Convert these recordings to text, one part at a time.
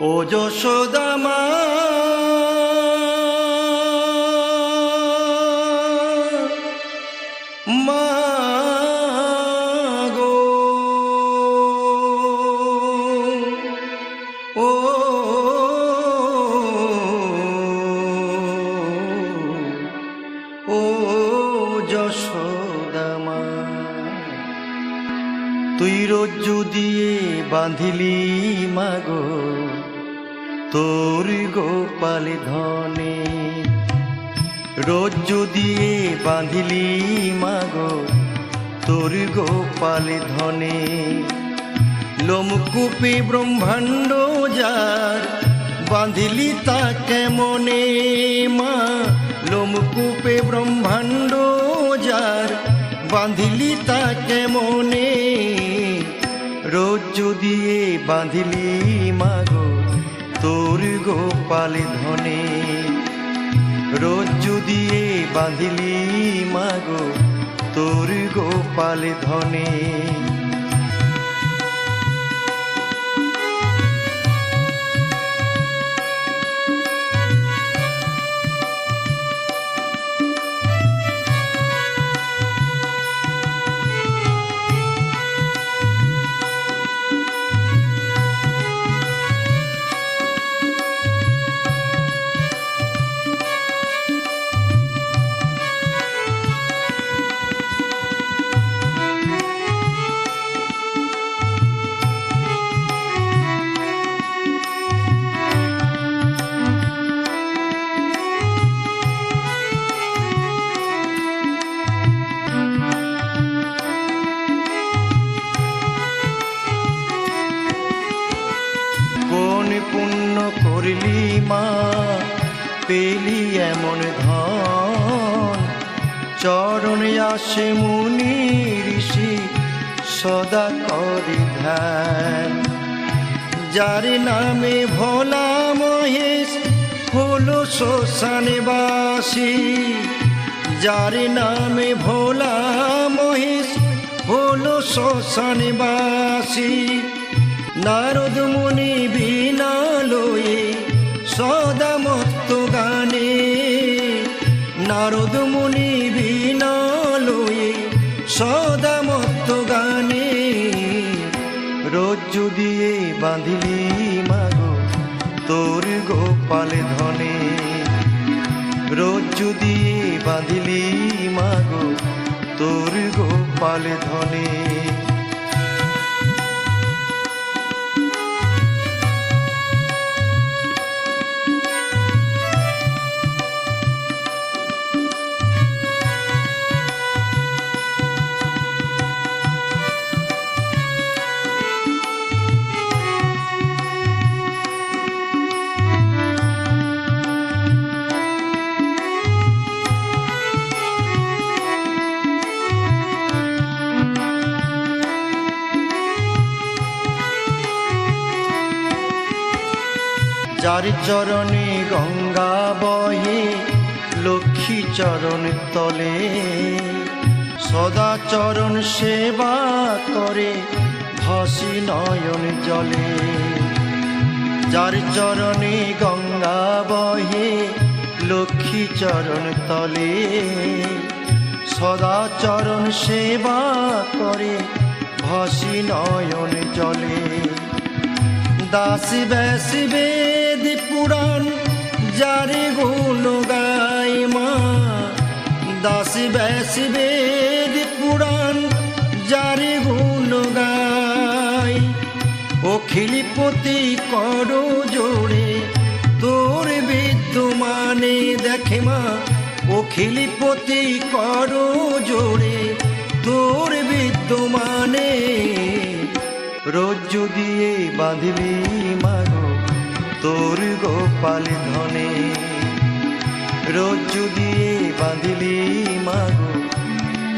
ও যশোদামা মা গো ও তুই রজ্জু দিয়ে বাঁধিলি মাগো তোর গোপাল ধনে। রজ্জু দিয়ে বাঁধিলি মাগো, তোর গোপাল ধনে। লোমকূপে ব্রহ্মাণ্ড যার, বাঁধিলি তা কেমনে? মা, লোমকূপে ব্রহ্মাণ্ড যার, বাঁধিলি তা কেমনে? রজ্জু দিয়ে বাঁধিলি মাগো তোর গোপালি ধনে। রজ্জু দিয়ে বাঁধিলি মাগো তোর গোপালি ধনে। পুণ্য করলি মা, পেলি এমন ধন। চরণে আসে মুনি ঋষি, সদা করে ধ্যান। যার নামে ভোলা মহেশ, হলো শ্মশানে বাসী। যার নামে ভোলা মহেশ, হলো শ্মশানে বাসী। নারদ মুনি বিনা লয়ে সদা মত্ত গানে। নারদ মুনি বিনা লয়ে সদা মত্ত গানে। রজ্জু দিয়ে বাঁধিলি মাগো তোর গোপাল ধনে। রজ্জু দিয়ে বাঁধিলি মাগো তোর গোপাল ধনে। যার চরণে গঙ্গা বহে, লক্ষ্মী চরণ তলে। সদা চরণ সেবা করে ভাসি নয়ন জলে। যার চরণে গঙ্গা বহে, লক্ষ্মী চরণ তলে। সদা চরণ সেবা করে ভাসি নয়ন জলে। দাসী ব্যাসী বেদ পুরাণ, যারে গুণ গাই মা। দাসী ব্যাসী বেদ পুরাণ, যারে গুণ গাই। ও অখিলপতি করো জোড়ে তোর বিদ্যমানে দেখে মা। ও অখিলপতি করো জোড়ে তোর বিদ্যমানে রজ্জু দিয়ে বাঁধলি মাগো তোর গোপাল ধনে। রজ্জু দিয়ে বাঁধিলি মাগো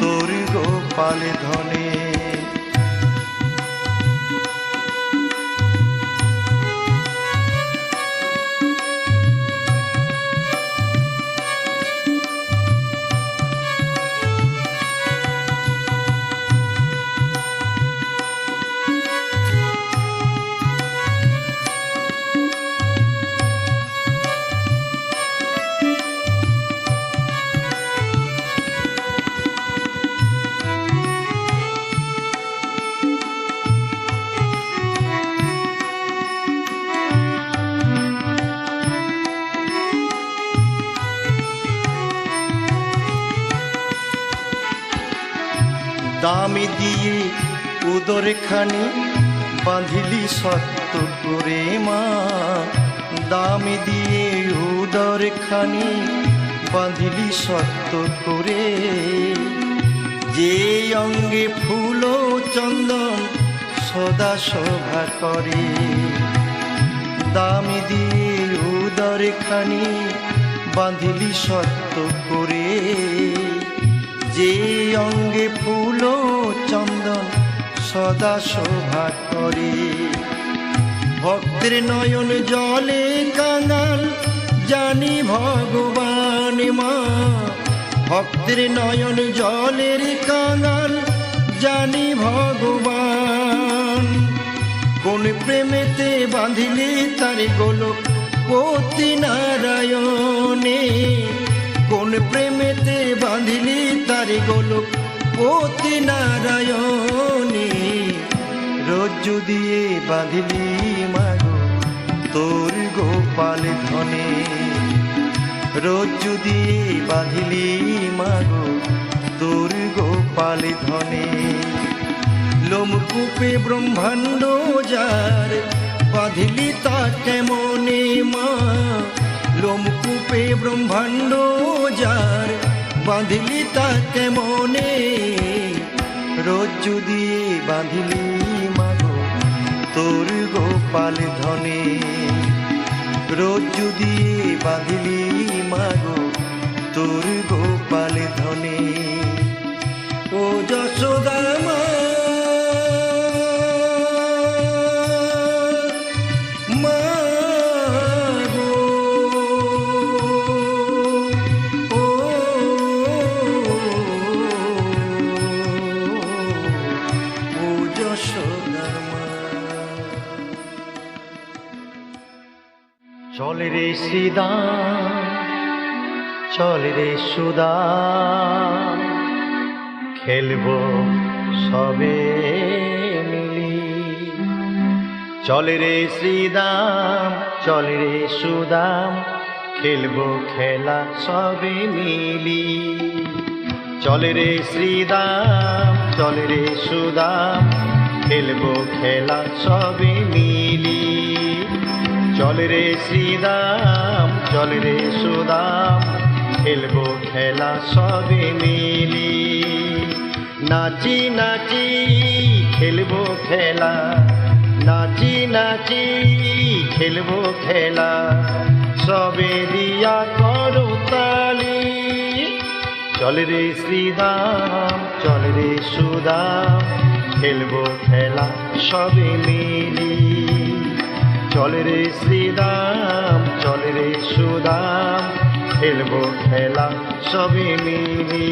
তোর গোপাল ধনে। দামি দিয়ে উদর খানি বাঁধিলি সত্য করে মা। দামি দিয়ে উদর খানি বাঁধিলি সত্য করে। যে অঙ্গে ফুল চন্দন সদা শোভা করে। দামি দিয়ে উদর খানি বাঁধিলি সত্য করে। যে অঙ্গে ফুল চন্দন সদা শোভা করে। ভক্তের নয়ন জলে কাঙাল, জানি ভগবান মা। ভক্তের নয়ন জলের কাঙাল, জানি ভগবান। কোন প্রেমেতে বাঁধিলে তার গোলক পতি নারায়ণে। কোন প্রেমেতে বাঁধিলে তার গোলক? পতি নারায়ণে রজ্জু দিয়ে বাঁধিলি মাগো, তোর গোপাল ধনে। রজ্জু দিয়ে বাঁধিলি মাগো, তোর গোপাল ধনে। লোমকূপে ব্রহ্মাণ্ড যার, বাঁধিলি তা কেমনে মা? লোমকূপে ব্রহ্মাণ্ড যার বাঁধিলি তা কেমনে রজ্জু দিয়ে বাঁধিলি মাগো তোর গোপাল ধনে রজ্জু দিয়ে বাঁধিলি মাগো তোর গোপাল ধনে ও যশোদা মা রে সিদা চল রে সুদা খেলব সবে মিলি। চল রে শ্রীদাম চল রে সুদাম খেলব খেলা সবে মিলি। চল রে শ্রীদাম চল রে সুদাম খেলব খেলা সবে মিলি। চল রে শ্রীদাম চল রে সুদাম, খেলব খেলা সবে মিলি। নাচি নাচি, খেলব খেলা, নাচি নাচি, খেলব খেলা, সবে দিয়া করো তালি। চল রে শ্রীদাম চল রে সুদাম, খেলব খেলা সবে মিলি। চল রে শ্রীদাম চলে রে সুদাম খেলব খেলা সবে মিলি।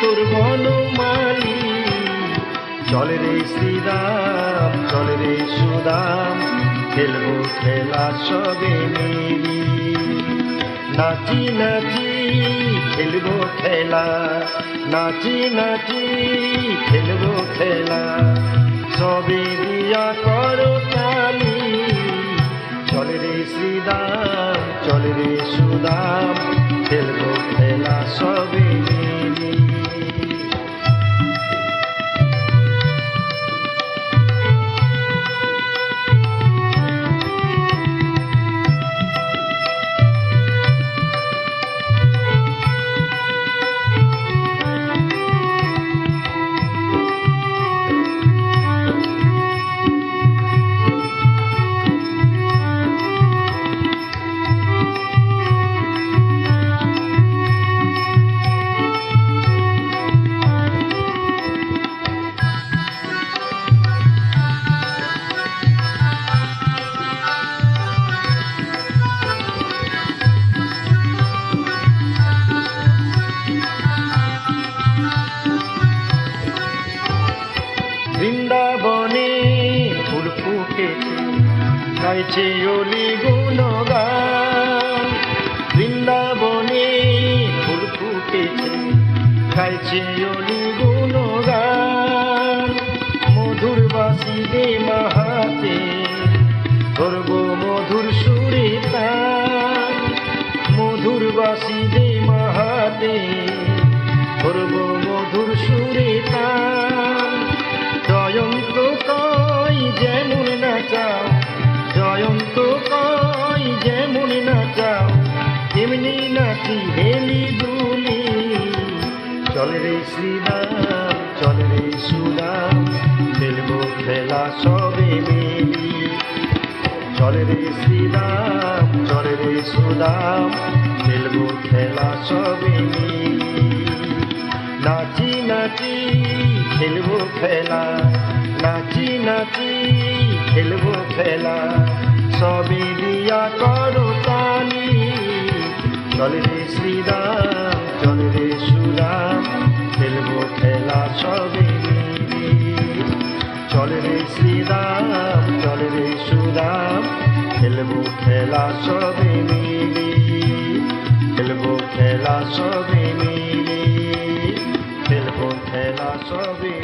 তোর বনমালী চল রে শ্রীরাম, চল রে সুদাম, খেলব খেলা সবে মিলি। নাচি নাচি, খেলব খেলা। নাচি নাচি, খেলব খেলা। সবে দিয়া করো তালি চলে রে শ্রীদাম চলে রে সুদাম, খেলব খেলা সবে গাইছে অলি গুণগান মধুর বাসি দে মাহাতে ধরব মধুর সুরে তান মধুর বাসি দে মাহাতে ধরব মধুর সুরে তান জয়ন্ত কই যেমন নাচাও, জয়ন্ত কই যেমন নাচাও, তেমনি নাচি হেলি দুলি চলে রে শ্রীরাম, চলে রে সুরাম খেলব খেলা সবে মিলি। চলে রে শ্রীরাম, চলে রে সুদাম খেলব খেলা সবে মিলি। নাচি নাচি খেলব খেলা নাচি নাচি খেলব খেলা সবে দিয়া করো তালি। চলে রে শ্রীরাম চলে রে সুরাম খেলব খেলা সবে চলে রে শ্রীরাম, চলে রে সুরাম খেলব খেলা সবে মিলি। খেলব খেলা সবে মিলি খেলব খেলা সবে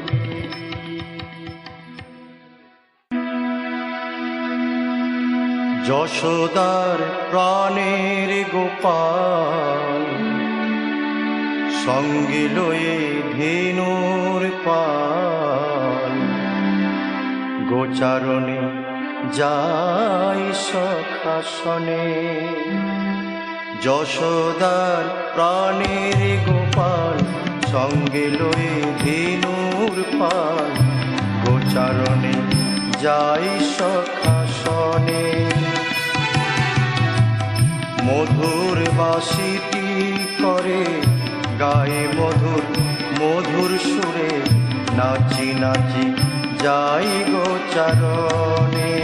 যশোদার প্রাণের গোপাল সঙ্গে লয়ে ধেনুর পাল। গোচারণে যাই সখাসনে, যশোদার প্রাণের গোপাল সঙ্গে লয়ে ধেনুর পাল। গোচারণে যাই সখাসনে। নাচি, যাই গোচারণে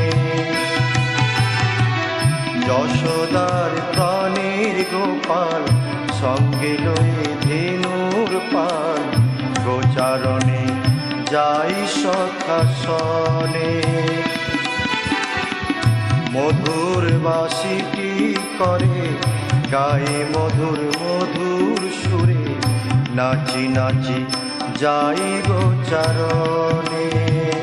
যশোদার প্রাণের গোপাল, সঙ্গে লয়ে ধেনুর পাল। গোচারণে যাই সখাসনে মধুর বাসিটি করে? গায়ে মধুর মধুর সুরে। নাচি নাচি যাই গোচারণে কি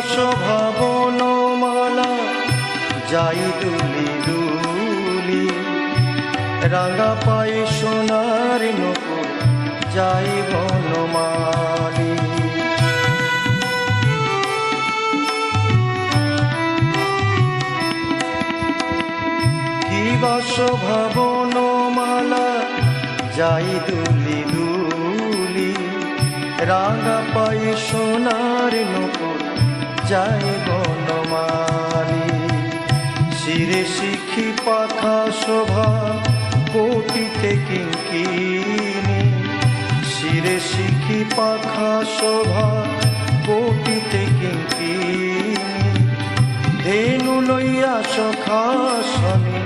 বাস ভাবন মালা যাই দুলি দুলি, রাঙা পায়ে সোনার নকুর যাই বনমালি। কি বাস মালা যাই দুলি দুলি, রাঙা পাই সোনার নপুর যাই বনমালি। শিরে শিখি পাখা শোভা, কোটিতে কিঙ্কিনি। শিরে শিখি পাখা শোভা, কোটিতে কিঙ্কিনি। ধেনু লইয়া সখাসনে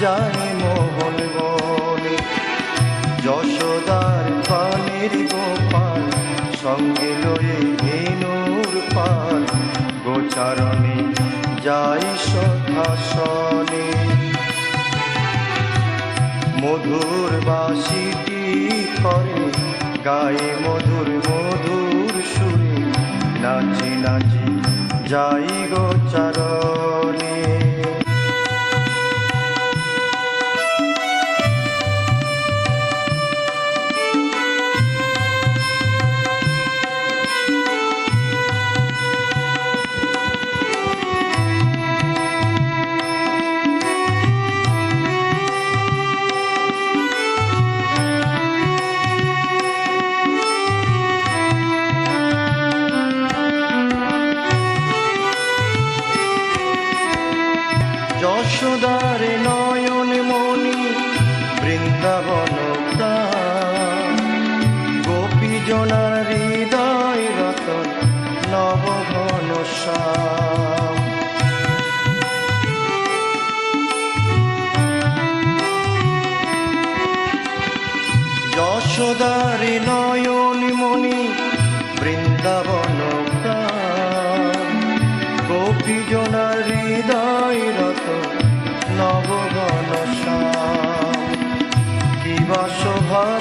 যায় মোহন বনে। যশোদার পানির গোপাল সঙ্গে লয়ে ধেনুর পাল। গোচারণে যাই সদাসনে মধুর বাসিটি করে? গায়ে মধুর মধুর সুরে নাচি নাচি যাই গোচারণে যশোদার নয়ন মণি বৃন্দাবন প্রাণ। গোপী জনার হৃদয় রতন নবঘন যশোদার নয়ন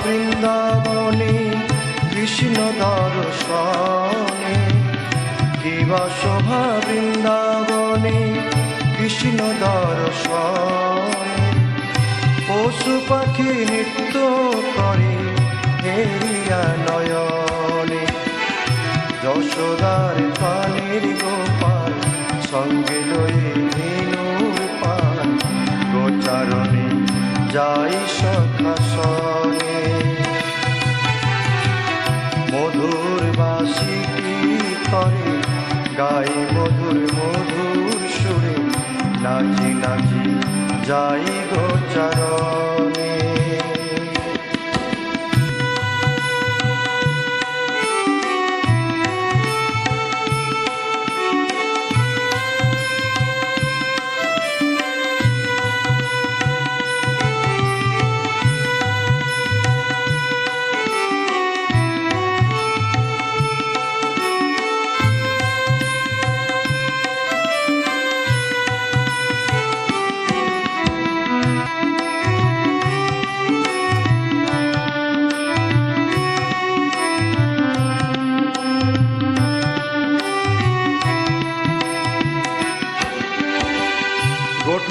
বৃন্দাবনে কৃষ্ণ দর্শনে। কিবা শোভা বৃন্দাবনে কৃষ্ণ দর্শনে। পশু পাখি নৃত্য করে হেরিয়া নয়নে। যশোদার পানির গোপাল সঙ্গে লয়ে যাই সখাসনে মধুর বাসি করে? গাই মধুর মধুর সুরে নাচি নাচি যাই গোচারণে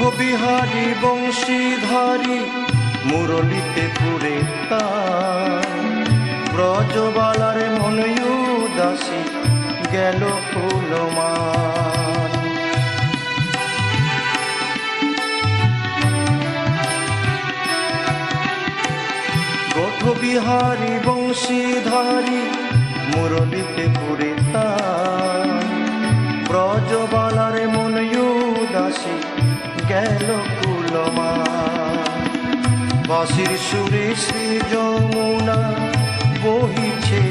গোঠবিহারী বংশীধারী মুরলিতে পুরে ব্রজবালার মনয়ু দাসী গেল ফুলমান গোঠবিহারী বংশীধারী মুরলিতে পুরে গেল কুলমা বাসির সুরে শ্রী যমুনা বহিছে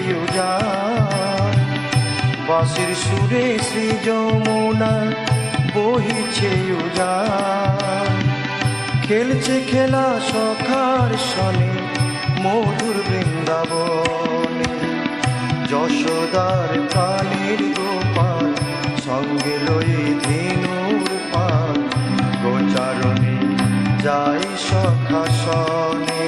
বাসির সুরে শ্রী যমুনা বহিছে খেলছে খেলা সখার সনে মধুর বৃন্দাবনে। যশোদার কালীর গোপাল সঙ্গে লয়ে যাই সখাসনে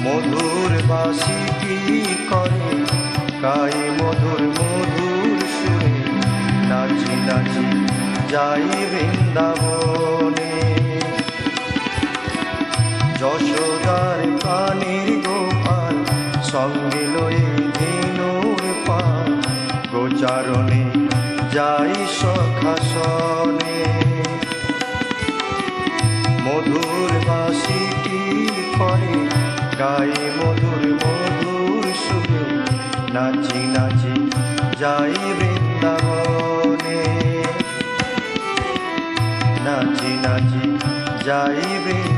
মধুর বাসি কি করে? কাই মধুর মধুর সুরে। নাচি নাচি যাই বৃন্দাবনে। নাচি নাচি যাই বৃন্দাবনে